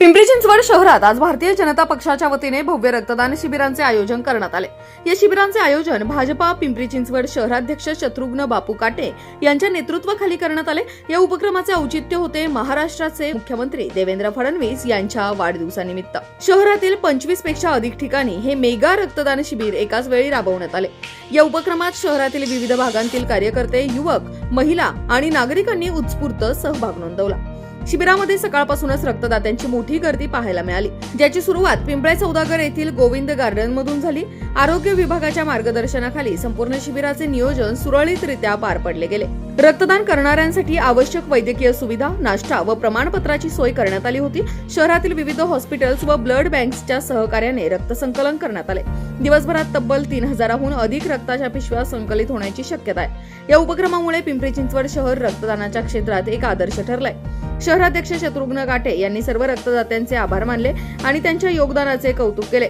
पिंपरी चिंचवड शहरात आज भारतीय जनता पक्षाच्या वतीने भव्य रक्तदान शिबिरांचे आयोजन करण्यात आले. या शिबिरांचे आयोजन भाजपा पिंपरी चिंचवड शहराध्यक्ष शत्रुघ्न बापू काटे यांच्या नेतृत्वाखाली करण्यात आले. या उपक्रमाचे औचित्य होते महाराष्ट्राचे मुख्यमंत्री देवेंद्र फडणवीस यांच्या वाढदिवसानिमित्त. शहरातील पंचवीसपेक्षा अधिक ठिकाणी हे मेगा रक्तदान शिबिर एकाच वेळी राबवण्यात आले. या उपक्रमात शहरातील विविध भागांतील कार्यकर्ते युवक महिला आणि नागरिकांनी उत्स्फूर्त सहभाग नोंदवला. शिबिरामध्ये सकाळपासूनच रक्तदात्यांची मोठी गर्दी पाहायला मिळाली ज्याची सुरुवात पिंपळे सौदागर येथील गोविंद गार्डन मधून झाली. आरोग्य विभागाच्या मार्गदर्शनाखाली संपूर्ण शिबिराचे नियोजन सुरळीतरित्या पार पडले गेले. रक्तदान करणाऱ्यांसाठी आवश्यक वैद्यकीय सुविधा नाश्ता व प्रमाणपत्राची सोय करण्यात आली होती. शहरातील विविध हॉस्पिटल्स व ब्लड बँक्सच्या सहकार्याने रक्त संकलन करण्यात आले. दिवसभरात तब्बल तीन हजाराहून अधिक रक्ताच्या पिशव्या संकलित होण्याची शक्यता आहे. या उपक्रमामुळे पिंपरी चिंचवड शहर रक्तदानाच्या क्षेत्रात एक आदर्श ठरलाय. शहराध्यक्ष शत्रुघ्न गाठे यांनी सर्व रक्तदात्यांचे आभार मानले आणि त्यांच्या योगदानाचे कौतुक केले.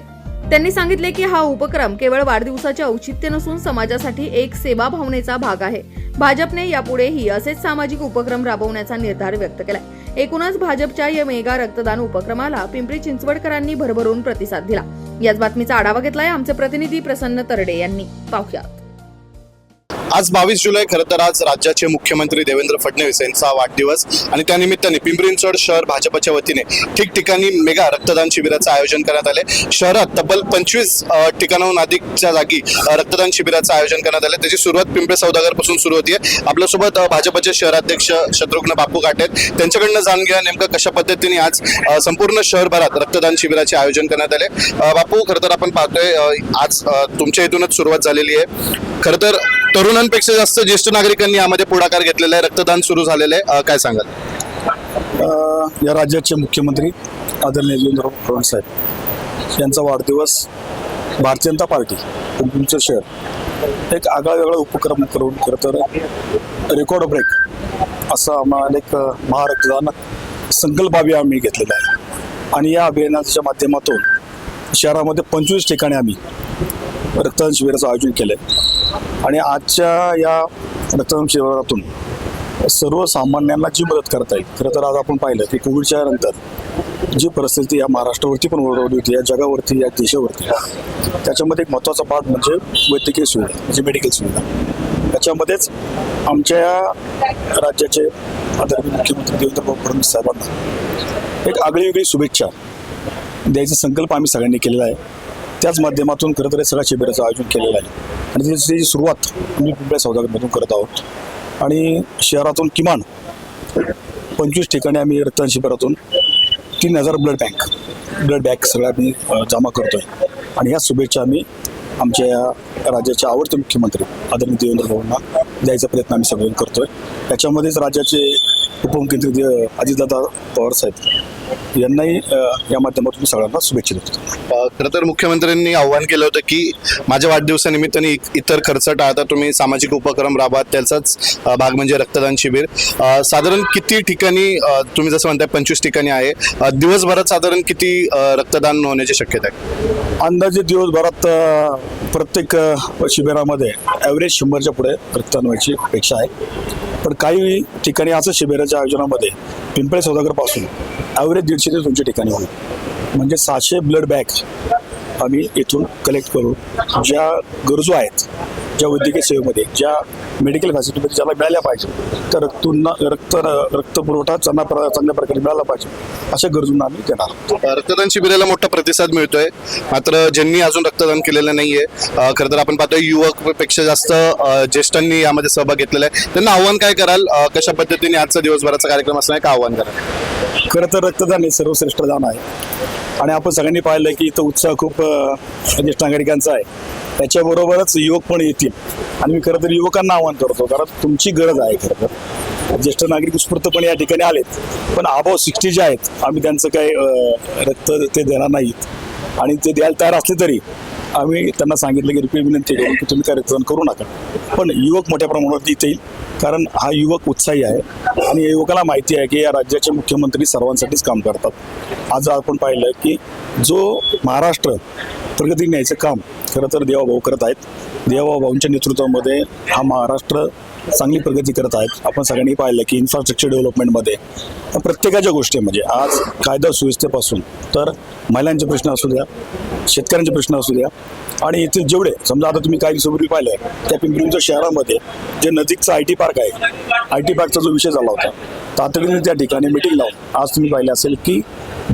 त्यांनी सांगितले की हा उपक्रम केवळ वाढदिवसाचे औचित्य नसून समाजासाठी एक सेवा भावनेचा भाग आहे. भाजपने यापुढेही असेच सामाजिक उपक्रम राबवण्याचा निर्धार व्यक्त केलाय. एकूणच भाजपच्या या मेगा रक्तदान उपक्रमाला पिंपरी चिंचवडकरांनी भरभरून प्रतिसाद दिला. याच बातमीचा आढावा घेतलाय आमचे प्रतिनिधी प्रसन्न तरडे यांनी. पाहुयात. आज बावीस जुलै खरं तर आज राज्याचे मुख्यमंत्री देवेंद्र फडणवीस यांचा वाढदिवस आणि त्यानिमित्ताने पिंपरी चिंचवड शहर भाजपच्या वतीने ठिकठिकाणी मेगा रक्तदान शिबिराचं आयोजन करण्यात आले. शहरात तब्बल पंचवीस ठिकाणाहून अधिकच्या जागी रक्तदान शिबिराचं आयोजन करण्यात आलं. त्याची सुरुवात पिंपळे सौदागरपासून सुरू होतीये. आपल्यासोबत भाजपचे शहराध्यक्ष शत्रुघ्न बापू काटे आहेत. त्यांच्याकडनं जाणून घ्या नेमकं कशा पद्धतीने आज संपूर्ण शहरभरात रक्तदान शिबिराचे आयोजन करण्यात आले. बापू खरं तर आपण पाहतोय आज तुमच्या इथूनच सुरुवात झालेली आहे. खरं तर तरुणांपेक्षा जास्त ज्येष्ठ नागरिकांनी यामध्ये पुढाकार घेतलेला आहे. रक्तदान सुरू झालेलं आहे. काय सांगाल? या राज्याचे मुख्यमंत्री आदरणीय देवेंद्र फडणवीस साहेब यांचा वाढदिवस भारतीय जनता पार्टी तुमचं शहर एक आगळा वेगळा उपक्रम करून खरं तर रेकॉर्ड ब्रेक असा आम्हाला एक महारक्तदान संकल्प अभियान आम्ही घेतलेला आहे. आणि या अभियानाच्या माध्यमातून शहरामध्ये पंचवीस ठिकाणी आम्ही रक्तदान शिबिराचं आयोजन केलं आहे आणि आजच्या या रक्तदान शिबिरातून सर्वसामान्यांना जी मदत करता येईल खरं तर आज आपण पाहिलं की कोविडच्या नंतर जी परिस्थिती या महाराष्ट्रावरती पण ओढवली होती या जगावरती या देशावरती त्याच्यामध्ये एक महत्त्वाचा भाग म्हणजे वैद्यकीय सुविधा म्हणजे मेडिकल सुविधा. त्याच्यामध्येच आमच्या या राज्याचे आदरणीय मुख्यमंत्री देवेंद्र फडणवीस साहेबांना एक आगळी वेगळी शुभेच्छा द्यायचा संकल्प आम्ही सगळ्यांनी केलेला आहे. त्याच माध्यमातून खरं तर सगळ्या शिबिराचं आयोजन केलेलं आहे. आणि त्याची सुरुवात आम्ही पिंपळ्या सौदागरमधून करत आहोत. आणि शहरातून किमान पंचवीस ठिकाणी आम्ही रक्तदान शिबिरातून तीन हजार ब्लड बँक ब्लड बँक सगळ्या आम्ही जमा करतो आहे आणि ह्या शुभेच्छा आम्ही आमच्या या राज्याचे आवडते मुख्यमंत्री आदरणीय देवेंद्र भाऊंना द्यायचा प्रयत्न आम्ही सगळे करतोय. त्याच्यामध्येच राज्याचे उपमुख्यमंत्री अजितदादा पवार साहेब यांनाही या माध्यमातून सगळ्यांना शुभेच्छा देतो. खरं तर मुख्यमंत्र्यांनी आव्हान केलं होतं की माझ्या वाढदिवसानिमित्ताने इतर खर्च टाळता तुम्ही सामाजिक उपक्रम राबवा त्याचाच भाग म्हणजे रक्तदान शिबिर. साधारण किती ठिकाणी तुम्ही जसं म्हणताय पंचवीस ठिकाणी आहे. दिवसभरात साधारण किती रक्तदान होण्याची शक्यता आहे? अंदाजे दिवसभरात प्रत्येक शिबिरामध्ये ॲव्हरेज शंभरच्या पुढे रक्तदान व्हायची अपेक्षा आहे. पण काही ठिकाणी असं शिबिराच्या आयोजनामध्ये पिंपळे सौदागरपासून ॲव्हरेज दीडशे ते दोनशे ठिकाणी होईल. म्हणजे सहाशे ब्लड बॅग आम्ही इथून कलेक्ट करून ज्या गरजू आहेत ज्या वैद्यकीय सेवेमध्ये ज्या मेडिकल फॅसिलिटी ज्याला मिळाल्या पाहिजे त्या रक्तूंना रक्त रक्त पुरवठा चांगल्या प्र- चांगल्या प्रकारे मिळाला पाहिजे अशा गरजूंना आम्ही देणार आहोत. रक्तदान शिबिराला मोठा प्रतिसाद मिळतोय मात्र ज्यांनी अजून रक्तदान केलेलं नाहीये खरं तर आपण पाहतोय युवकपेक्षा जास्त ज्येष्ठांनी यामध्ये सहभाग घेतलेला आहे त्यांना आव्हान काय कराल कशा पद्धतीने आजचा दिवसभराचा कार्यक्रम असणार आहे? काय आव्हान कराल खरं तर रक्तदान हे सर्वश्रेष्ठ दान आहे. आणि आपण सगळ्यांनी पाहिलं की इथं उत्साह खूप ज्येष्ठ नागरिकांचा आहे. त्याच्याबरोबरच युवक पण येतील. आणि मी खरं तर युवकांना आवाहन करतो कारण तुमची गरज आहे खरं तर. ज्येष्ठ नागरिक उत्स्फूर्तपणे या ठिकाणी आलेत. पण अबाव सिक्स्टी जे आहेत आम्ही त्यांचं काही रक्त ते देणार नाहीत. आणि ते द्यायला तयार असले तरी आम्ही त्यांना सांगितलं की रिपीट विनंती करून की तुम्ही काय रक्तदान करू नका. पण युवक मोठ्या प्रमाणावर इथे येईल. कारण हा युवक उत्साही आहे आणि या युवकाला माहिती आहे की या राज्याचे मुख्यमंत्री सर्वांसाठीच काम करतात. आज आपण पाहिलं की जो महाराष्ट्र प्रगती न्यायचं काम खरं तर देवाभाऊ करत आहेत. देवाभाऊंच्या नेतृत्वामध्ये हा महाराष्ट्र चांगली प्रगती करत आहेत. आपण सगळ्यांनी पाहिलं की इन्फ्रास्ट्रक्चर डेव्हलपमेंटमध्ये प्रत्येकाच्या गोष्टी म्हणजे आज कायदा सुव्यवस्थेपासून तर महिलांचे प्रश्न असू द्या शेतकऱ्यांचे प्रश्न असू द्या आणि येथील जेवढे समजा आता तुम्ही काही दिवसापूर्वी पाहिलं त्या पिंपरीच्या शहरामध्ये जे नजीकचा आय टी पार्क आहे आय टी पार्कचा जो विषय झाला होता तातडीने त्या ठिकाणी मिटिंग लावून आज तुम्ही पाहिलं असेल की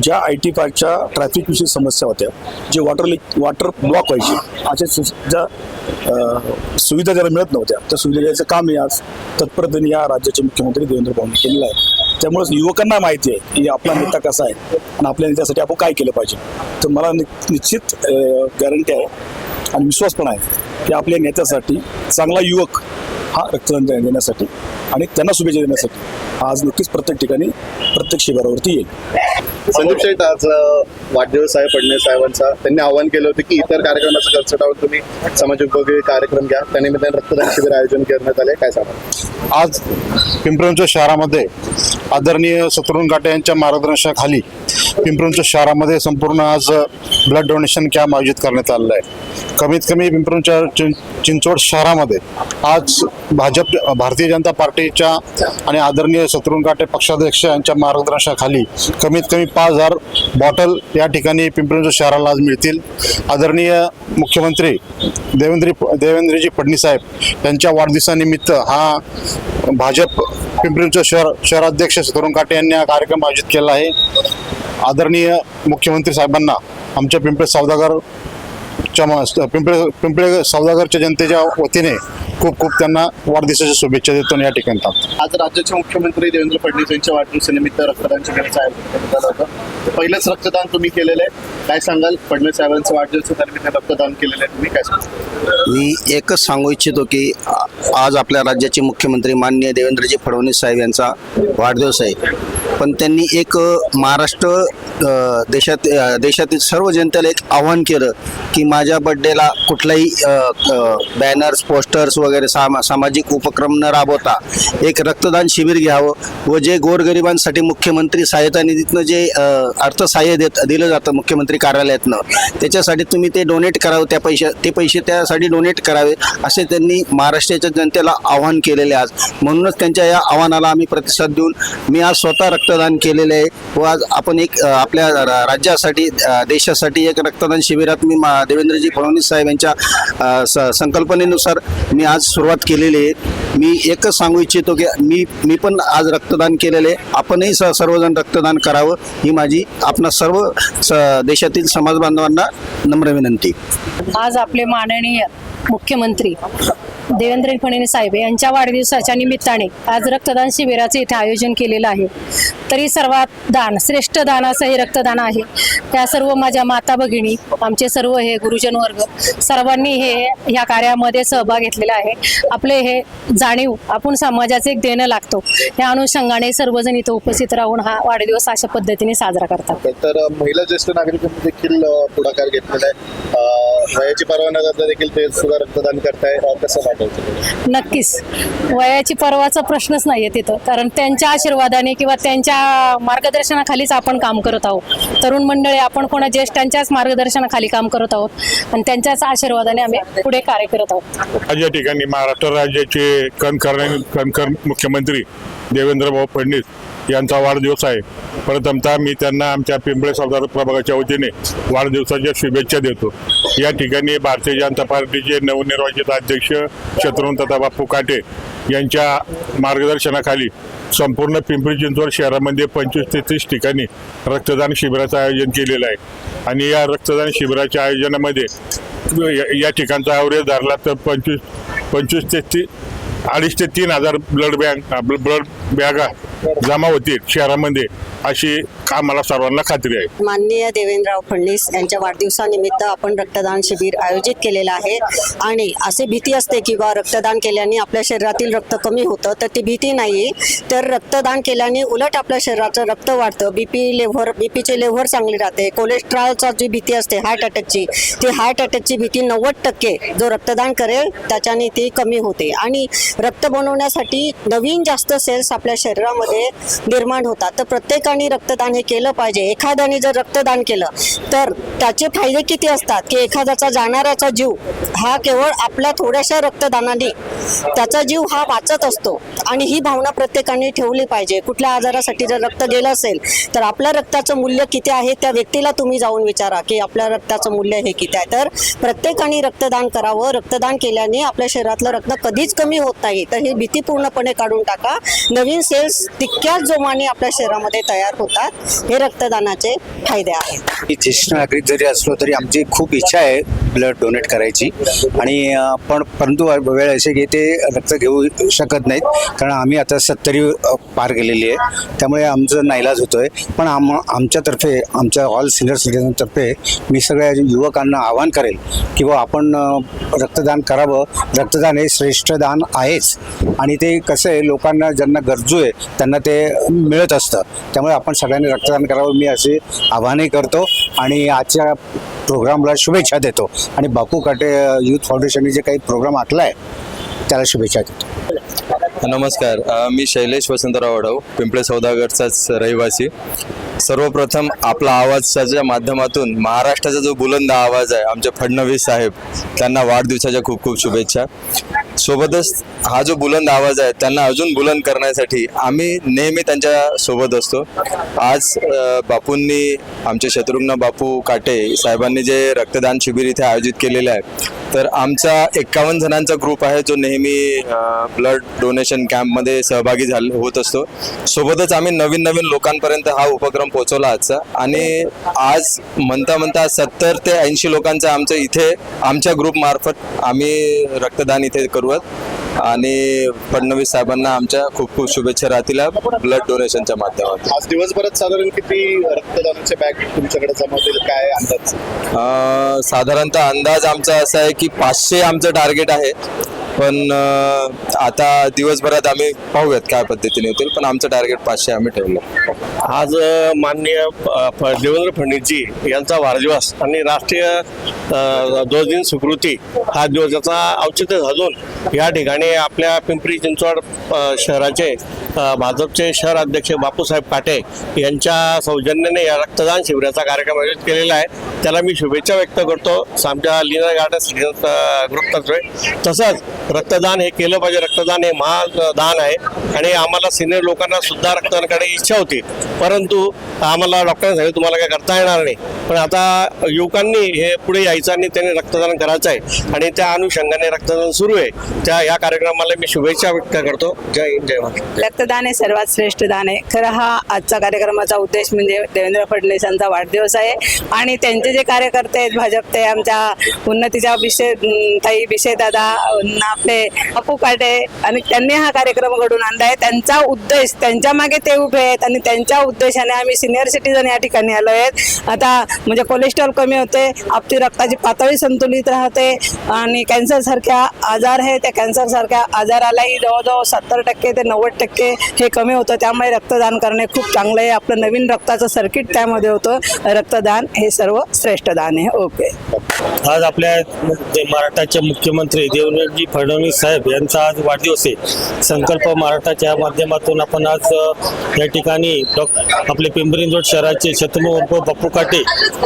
ज्या आय टी पार्कच्या ट्रॅफिकविषयी समस्या होत्या जे वॉटर लिक वॉटर ब्लॉक व्हायचे अशा सु- ज्या सुविधा ज्याला मिळत नव्हत्या त्या सुविधा द्यायचं काम हे आज. तत्परतेने या राज्याचे मुख्यमंत्री देवेंद्र फडणवीस केलेलं आहे त्यामुळे युवकांना माहिती आहे की आपला नेता कसा आहे आणि आपल्या नेत्यासाठी आपण काय केलं पाहिजे. तर मला नि- निश्चित गॅरंटी आहे आणि विश्वास पण आहे की आपल्या नेत्यासाठी चांगला युवक हा रक्तदान देण्यासाठी आणि त्यांना शुभेच्छा देण्यासाठी आज नक्कीच प्रत्येक ठिकाणी प्रत्येक शिबिरावरती येईल. संदीप शेठ आज वाढदिवस आहे फडणवीस साहेबांचा. त्यांनी आवाहन केलं होतं की इतर कार्यक्रमाचा खर्च टाळून तुम्ही समाजोपयोगी कार्यक्रम घ्या. त्यानिमित्ताने रक्तदान शिबिर आयोजन करण्यात आले. काय सांगा आज पिंपरीच्या शहरामध्ये आदरणीय शत्रुघ्न गाटे यांच्या मार्गदर्शनाखाली पिंपरीच्या शहरामध्ये संपूर्ण आज ब्लड डोनेशन कॅम्प आयोजित करण्यात आलेला आहे. कमीत कमी पिंपरीच्या चिं चिंचवड शहरामध्ये आज भाजप भारतीय जनता पार्टीच्या आणि आदरणीय शत्रुघ्न पक्षाध्यक्ष यांच्या मार्गदर्शनाखाली कमीत कमी पाच हजार बॉटल या ठिकाणी पिंपरीच्या शहराला आज मिळतील. आदरणीय मुख्यमंत्री देवेंद्र देवेंद्रजी फडणीसाहेब यांच्या वाढदिवसानिमित्त हा भाजप पिंपरीचं शहर शहराध्यक्ष सतरुण काटे यांनी हा कार्यक्रम आयोजित केला आहे. आदरणीय मुख्यमंत्री साहेबांना आमच्या पिंपरी सौदागर च्या पिंपळे पिंपळे सौदागरच्या जनतेच्या वतीने खूप खूप त्यांना वाढदिवसाच्या शुभेच्छा देतो आणि या ठिकाणी आज राज्याचे मुख्यमंत्री देवेंद्र फडणवीस यांच्या वाढदिवसानिमित्त रक्तदान शिबिराचं आयोजन करण्यात आलं होतं. पहिलंच रक्तदान तुम्ही केलेलं आहे. काय सांगाल? फडणवीस साहेबांचं वाढदिवस निमित्त रक्तदान केलेलं आहे. तुम्ही काय सांगाल? मी एकच सांगू इच्छितो की आज आपल्या राज्याचे मुख्यमंत्री माननीय देवेंद्रजी फडणवीस साहेब यांचा वाढदिवस आहे. पण त्यांनी एक महाराष्ट्र देशात देशातील सर्व जनतेला एक आव्हान केलं की माझ्या माझ्या बड्डेला कुठलाही बॅनर्स पोस्टर्स वगैरे सामा सामाजिक उपक्रम न राबवता एक रक्तदान शिबिर घ्यावं व जे गोरगरिबांसाठी मुख्यमंत्री सहायता निधीतनं जे अ, अर्थसहाय्य देत दिलं जातं मुख्यमंत्री कार्यालयातनं त्याच्यासाठी तुम्ही ते डोनेट करावं त्या पैसे ते पैसे त्यासाठी डोनेट करावे असे त्यांनी महाराष्ट्राच्या जनतेला आव्हान केलेले आज. म्हणूनच त्यांच्या या आव्हानाला आम्ही प्रतिसाद देऊन मी आज स्वतः रक्तदान केलेले आहे व आज आपण एक आपल्या रा- राज्यासाठी देशासाठी एक रक्तदान शिबिरात मी मा- देवेंद्रजी फडणवीस साहेब यांच्या स- संकल्पनेनुसार मी आज सुरुवात केलेली आहे. मी एकच सांगू इच्छितो की मी मी पण आज रक्तदान केलेले आहे. आपणही स सर्वजण रक्तदान करावं ही माझी आपणा सर्व स देशातील समाज बांधवांना नम्र विनंती. आज आपले माननीय मुख्यमंत्री देवेंद्र फडणवीस साहेब यांच्या वाढदिवसाच्या निमित्ताने आज रक्तदान शिबिराचे इथे आयोजन केलेलं आहे. तरी सर्वात दान श्रेष्ठ दान असं हे रक्तदान आहे. त्या सर्व माझ्या माता भगिनी आमचे सर्व हे गुरुजन वर्ग सर्वांनी हे ह्या कार्यामध्ये सहभाग घेतलेला आहे. आपले हे जाणीव आपण समाजाचे एक देणं लागतो. या अनुषंगाने सर्वजण इथं उपस्थित राहून हा वाढदिवस अशा पद्धतीने साजरा करतात. तर महिला ज्येष्ठ नागरिकांनी देखील पुढाकार घेतलेला आहे. वयाची पर्वा न करता देखील ते सुद्धा रक्तदान करताय कसं वाटायचं नक्कीच. वयाची परवाचा प्रश्नच नाहीये तिथं. कारण त्यांच्या आशीर्वादाने किंवा त्यांच्या मार्गदर्शनाखालीच आपण काम करत आहोत. तरुण मंडळी आपण कोणा ज्येष्ठांच्याच मार्गदर्शनाखाली काम करत आहोत. आणि त्यांच्याच आशीर्वादाने आम्ही पुढे कार्य करत आहोत. आज या ठिकाणी महाराष्ट्र राज्याचे कणकर कणकर मुख्यमंत्री देवेंद्रभाऊ फडणवीस यांचा वाढदिवस आहे. प्रथमतः मी त्यांना आमच्या पिंपळे सरदार प्रभागाच्या वतीने वाढदिवसाच्या शुभेच्छा देतो. या ठिकाणी भारतीय जनता पार्टीचे नवनिर्वाचित अध्यक्ष शत्रुघ्न तथा बापू काटे यांच्या मार्गदर्शनाखाली संपूर्ण पिंपरी चिंचवड शहरामध्ये पंचवीस ते तीस ठिकाणी रक्तदान शिबिराचं आयोजन केलेलं आहे. आणि या रक्तदान शिबिराच्या आयोजनामध्ये या- या ठिकाणचा ॲव्हरेज धरला तर पंचवीस पंचवीस ते ती अडीच ते तीन हजार ब्लड बँक ब्लड बॅगा जमा होतील शहरामध्ये. अशी आम्हाला सर्वांना खात्री आहे. माननीय देवेंद्रराव फडणवीस यांच्या वाढदिवसानिमित्त आपण रक्तदान शिबिर आयोजित केलेलं आहे. आणि असे भीती असते की बा रक्तदान केल्याने आपल्या शरीरातील रक्त कमी होतं तर ती भीती नाही तर रक्तदान केल्याने उलट आपल्या शरीराचं रक्त वाढतं. बीपी लेव्हर बीपीचे लेव्हर चांगले राहते. कोलेस्ट्रॉलचा जी भीती असते हार्ट अटॅकची ती हार्ट अटॅकची भीती नव्वद टक्के जो रक्तदान करेल त्याच्याने ती कमी होते. आणि रक्त बनवण्यासाठी नवीन जास्त सेल्स आपल्या शरीरामध्ये निर्माण होतात. तर प्रत्येकाने रक्तदान हे केलं पाहिजे. एखाद्याने जर रक्तदान केलं तर त्याचे फायदे किती असतात? की एखाद्याचा जाणाऱ्याचा जीव हा केवळ आपल्या थोड्याशा रक्तदानाने त्याचा जीव हा वाचत असतो आणि ही भावना प्रत्येकाने ठेवली पाहिजे. कुठल्या आजारासाठी जर रक्त गेलं असेल तर आपल्या रक्ताचं मूल्य किती आहे? त्या व्यक्तीला तुम्ही जाऊन विचारा की आपल्या रक्ताचं मूल्य हे किती आहे. तर प्रत्येकाने रक्तदान करावं. रक्तदान केल्याने आपल्या शरीरातलं रक्त कधीच कमी होत नाही. तर ही भीती पूर्णपणे काढून टाका. नवीन सेल्स तितक्याच जोमाने आपल्या शरीरामध्ये तयार होतात हे रक्तदानाचे फायदे आहेत. मी ज्येष्ठ नागरिक जरी असलो तरी आमची खूप इच्छा आहे ब्लड डोनेट करायची. आणि पण परंतु वेळ असे की ते रक्त घेऊ शकत नाहीत कारण आम्ही आता सत्तरी पार गेलेली आहे. त्यामुळे आमचं नाईलाज होतोय. पण आम आमच्यातर्फे आमच्या ऑल सिनियर सिटीजनतर्फे मी सगळ्या युवकांना आवाहन करेल की आपण रक्तदान करावं. रक्तदान हे श्रेष्ठ दान आहेच. आणि ते कसं आहे लोकांना ज्यांना गरजू आहे त्यांना ते मिळत असतं. त्यामुळे आपण सगळ्यांनी रक्तदान करावं. मी असे आवाहनही करतो आणि आजच्या प्रोग्रामला शुभेच्छा देतो. आणि बापू काटे यूथ फाउंडेशनने जे काही प्रोग्राम आखला आहे त्याला शुभेच्छा देतो. नमस्कार. मी शैलेश वसंतराव वडव पिंपळे सौदागरचाच रहिवासी. सर्वप्रथम आपला आवाजाच्या माध्यमातून महाराष्ट्राचा जो बुलंद आवाज आहे आमचे फडणवीस साहेब त्यांना वाढदिवसाच्या खूप खूप शुभेच्छा. सोबतच हा जो बुलंद आवाज आहे त्यांना अजून बुलंद करण्यासाठी आम्ही नेहमी त्यांच्यासोबत असतो. आज बापूंनी आमचे शत्रुघ्न बापू काटे साहेबांनी जे रक्तदान शिबिर इथे आयोजित केलेले आहे तर आमचा एक्कावन्न जणांचा ग्रुप आहे जो नेहमी ब्लड डोनेशन कॅम्पमध्ये सहभागी झाल होत असतो. सोबतच आम्ही नवीन नवीन लोकांपर्यंत हा उपक्रम पोहोचवला आजचा. आणि आज म्हणता म्हणता सत्तर ते ऐंशी लोकांचा आमचं इथे आमच्या ग्रुपमार्फत आम्ही रक्तदान इथे करूयात आणि फडणवीस साहेबांना आमच्या खूप खूप शुभेच्छा राहतील ब्लड डोनेशनच्या माध्यमातून. आज दिवसभरात साधारण किती रक्तदानाचे बॅग तुमच्याकडे जमा होतील? काय अंदाज? साधारणतः अंदाज आमचा असा आहे की पाचशे आमचं टार्गेट आहे. पण आता दिवसभरात आम्ही पाहूयात काय पद्धतीने होतील पण आमचं टार्गेट पाचशे आम्ही ठेवलं. आज माननीय देवेंद्र फडणवीसजी यांचा वाढदिवस आणि राष्ट्रीय दोन ध्वज दिन स्वीकृती हा दिवसाचा औचित्य साधून या ठिकाणी आपल्या पिंपरी चिंचवड शहराचे भाजपचे शहर अध्यक्ष बापूसाहेब काटे यांच्या सौजन्याने या रक्तदान शिबिराचा कार्यक्रम आयोजित केलेला आहे. त्याला मी शुभेच्छा व्यक्त करतो. आमच्या लिनर गार्डन सिटीजन ग्रुपतर्फे तसंच रक्तदान हे केलं पाहिजे. रक्तदान हे महादान आहे. आणि आम्हाला सिनियर लोकांना सुद्धा रक्तदान करण्याची इच्छा होती. परंतु आम्हाला डॉक्टरांनी सांगितलं तुम्हाला काय करता येणार नाही. पण आता युवकांनी हे पुढे यायचं आणि त्यांनी रक्तदान करायचं आहे. आणि त्या अनुषंगाने रक्तदान सुरू आहे. त्या या कार्यक्रमाला मी शुभेच्छा व्यक्त करतो. जय हिंद जय महाराष्ट्र. रक्तदान हे सर्वात श्रेष्ठ दान आहे. खरं हा आजचा कार्यक्रमाचा उद्देश म्हणजे देवेंद्र फडणवीस यांचा वाढदिवस आहे. आणि त्यांचे जे कार्यकर्ते आहेत भाजप ते आमच्या उन्नतीच्या विषय ताई विषय दादा आपले अपू काटे आणि त्यांनी हा कार्यक्रम घडून आणला आहे त्यांचा उद्देश त्यांच्या मागे ते उभे आहेत आणि त्यांच्या उद्देशाने आम्ही सिनियर सिटीजन या ठिकाणी आलो आहेत आता म्हणजे कोलेस्ट्रॉल कमी होते आपली रक्ताची पातळी संतुलित राहते आणि कॅन्सर सारख्या आजार आहे त्या कॅन्सर सारख्या आजारालाही जवळजवळ सत्तर टक्के ते नव्वद टक्के हे कमी होतं. त्यामुळे रक्तदान करणे खूप चांगलं आहे. आपलं नवीन रक्ताचं सर्किट त्यामध्ये होतं. रक्तदान हे सर्व श्रेष्ठ दान आहे. ओके आज आपल्या महाराष्ट्राचे मुख्यमंत्री देवेंद्रजी फडणवीस साहेब यांचा आज वाढदिवस आहे. संकल्प महाराष्ट्राच्या माध्यमातून आपण आज या ठिकाणी डॉ- आपले पिंपरी शहराचे शत्रू उर्फ काटे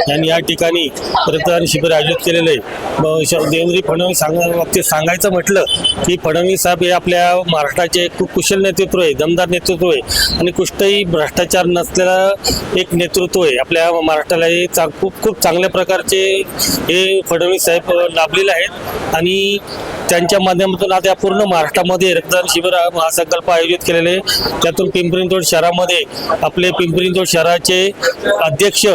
यांनी या ठिकाणी रक्तदान शिबिर आयोजित केलेलं आहे. ब- श- फडणवीस सांगण्याबाबतीत बाबतीत सांगायचं म्हटलं की फडणवीस साहेब हे आपल्या महाराष्ट्राचे खूप कुशल नेतृत्व आहे दमदार नेतृत्व आहे आणि कुठंही भ्रष्टाचार नसलेला एक नेतृत्व आहे. आपल्या महाराष्ट्राला हे खूप खूप चांगल्या प्रकारचे हे फडणवीस साहेब लाभलेले आहेत आणि त्यांच्या माध्यमातून आता या पूर्ण महाराष्ट्रामध्ये रक्तदान शिबिर महासंकल्प आयोजित केलेले. आहे. त्यातून पिंपरी शहरामध्ये आपले पिंपरी शहराचे अध्यक्ष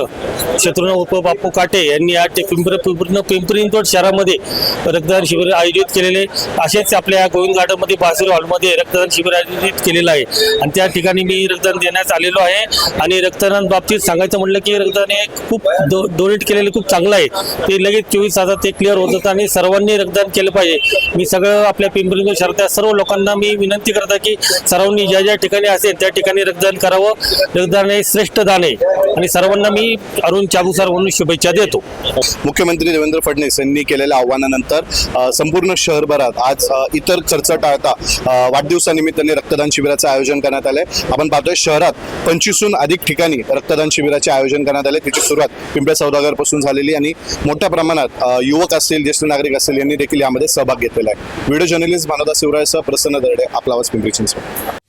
शत्रुघ्न उप बापू काटे यांनी आज पिंपरी पूर्ण पिंपरी शहरामध्ये रक्तदान शिबिर आयोजित केलेले. असेच आपल्या गोविंद गार्डनमध्ये बासरी हॉलमध्ये रक्तदान शिबिर आयोजित केलेलं आहे. आणि त्या ठिकाणी मी रक्तदान देण्यास आलेलो आहे. आणि रक्तदान बाबतीत सांगायचं म्हटलं की रक्तदान हे खूप डोनेट केलेलं खूप चांगलं आहे. ते लगेच चोवीस तासात ते क्लिअर होत आणि सर्वांनी रक्तदान केलं पाहिजे. मी सगळं आपल्या पिंपरी चिंचवड शहरातल्या सर्व लोकांना मी विनंती करतो की सर्वांनी ज्या ज्या ठिकाणी असेल त्या ठिकाणी रक्तदान करावं. रक्तदान हे श्रेष्ठ दान आहे. आणि सर्वांना मी अरुण चाबुसार म्हणून शुभेच्छा देतो. मुख्यमंत्री देवेंद्र फडणवीस यांनी केलेल्या आव्हानानंतर संपूर्ण शहरभरात आज इतर खर्च टाळता वाढदिवसानिमित्ताने रक्तदान शिबिराचं आयोजन करण्यात आलंय. आपण पाहतोय शहरात पंचवीसहून अधिक ठिकाणी रक्तदान शिबिराचे आयोजन करण्यात आले त्याची सुरुवात पिंपळे सौदागरपासून झालेली आणि मोठ्या प्रमाणात युवक असतील ज्येष्ठ नागरिक असतील यांनी देखील यामध्ये सहभाग घेतलेला आहे. व्हिडिओ जर्नलिस्ट मानवदा शिवरायसह प्रसन्न दर्डे आपला आवाज पिंपरी चिंचवड.